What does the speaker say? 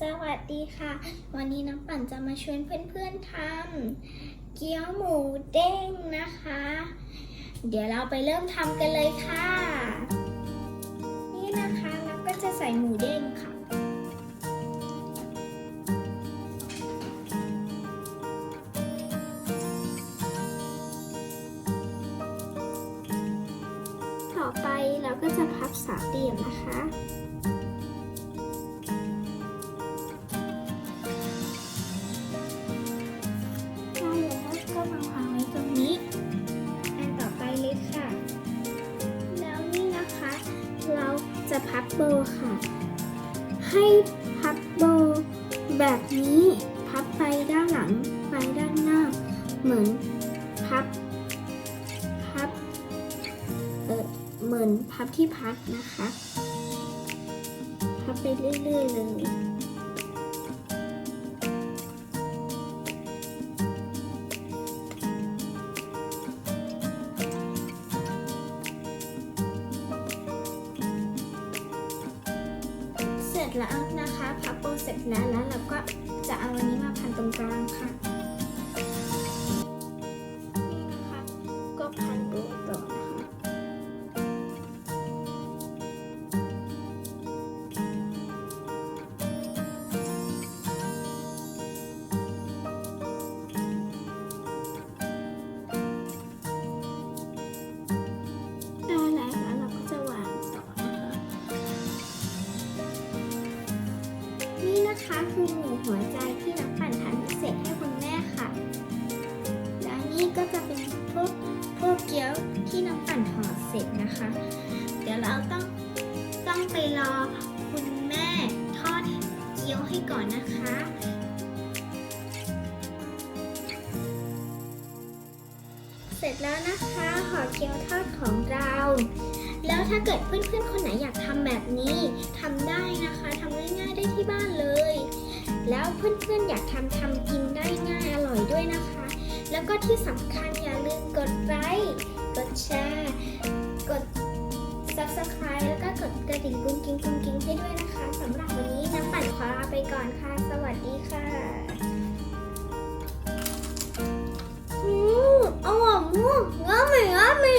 สวัสดีค่ะ วันนี้น้ำปั่นจะมาชวนเพื่อนๆทำเกี๊ยวหมูเด้งนะคะ เดี๋ยวเราไปเริ่มทำกันเลยค่ะ นี่นะคะน้ำก็จะใส่หมูเด้งค่ะ ต่อไปเราก็จะพับสามเหลี่ยมนะคะ จะพับโบค่ะ ให้พับโบแบบนี้พับไปด้านหลังไปด้านหน้า เหมือนพับพับเออเหมือนพับที่พัดนะคะ พับไปเรื่อยๆเลย แล้วนะคะพับโบเสร็จแล้วแล้วเราก็จะเอาอันนี้มาพันตรงกลางค่ะ นะคะคือหมูหัวใจที่น้ำปั่นทำพิเศษให้คุณแม่ค่ะ และนี่ก็จะเป็นพวกพวกเกี๊ยวที่น้ำปั่นห่อเสร็จนะคะ เดี๋ยวเราต้องต้องไปรอคุณแม่ทอดเกี๊ยวให้ก่อนนะคะเสร็จแล้วนะคะห่อเกี๊ยวทอดของเรา แล้วถ้าเกิดเพื่อนๆคนไหนอยากทำแบบนี้ทำได้นะคะทำง่ายๆได้ที่บ้านเลย แล้วเพื่อนๆอยากทำทำกินได้ง่ายอร่อยด้วยนะคะ แล้วก็ที่สำคัญอย่าลืมกดไลค์กดแชร์กด subscribe แล้วก็กดกระดิ่งกุ้งกิ้งกุ้งกิ้งให้ด้วยนะคะสำหรับวันนี้น้ำปั่นขอลาไปก่อนค่ะ สวัสดีค่ะอืมอร่อยมากงามิงามิ